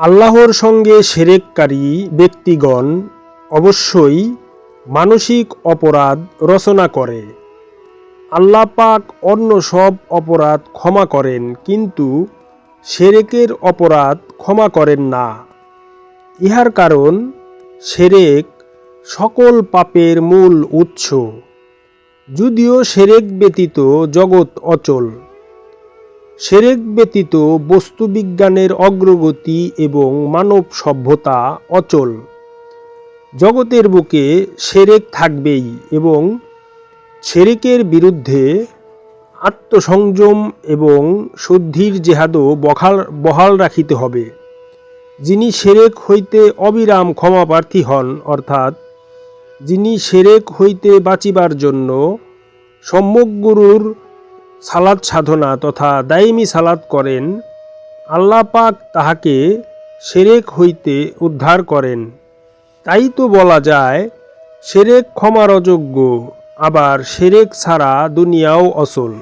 আল্লাহর সঙ্গে সেরেককারী ব্যক্তিগণ অবশ্যই মানসিক অপরাধ রচনা করে। আল্লাহ পাক অন্য সব অপরাধ ক্ষমা করেন, কিন্তু সেরেকের অপরাধ ক্ষমা করেন না। ইহার কারণ, সেরেক সকল পাপের মূল উৎস, যদিও সেরেক ব্যতীত জগৎ অচল। সেরেক ব্যতীত বস্তুবিজ্ঞানের অগ্রগতি এবং মানব সভ্যতা অচল। জগতের বুকে সেরেক থাকবেই এবং সেরেকের বিরুদ্ধে আত্মসংযম এবং শুদ্ধির জেহাদও বহাল বহাল রাখিতে হবে। যিনি সেরেক হইতে অবিরাম ক্ষমাপ্রার্থী হন, অর্থাৎ যিনি সেরেক হইতে বাঁচিবার জন্য সম্যক গুরুর সালাদ সাধনা তথা দায়মি সালাদ করেন, আল্লাহ পাক তাহাকে সেরেক হইতে উদ্ধার করেন। তাই তো বলা যায়, সেরেক ক্ষমার অযোগ্য আবার সেরেক ছাড়া দুনিয়াও অচল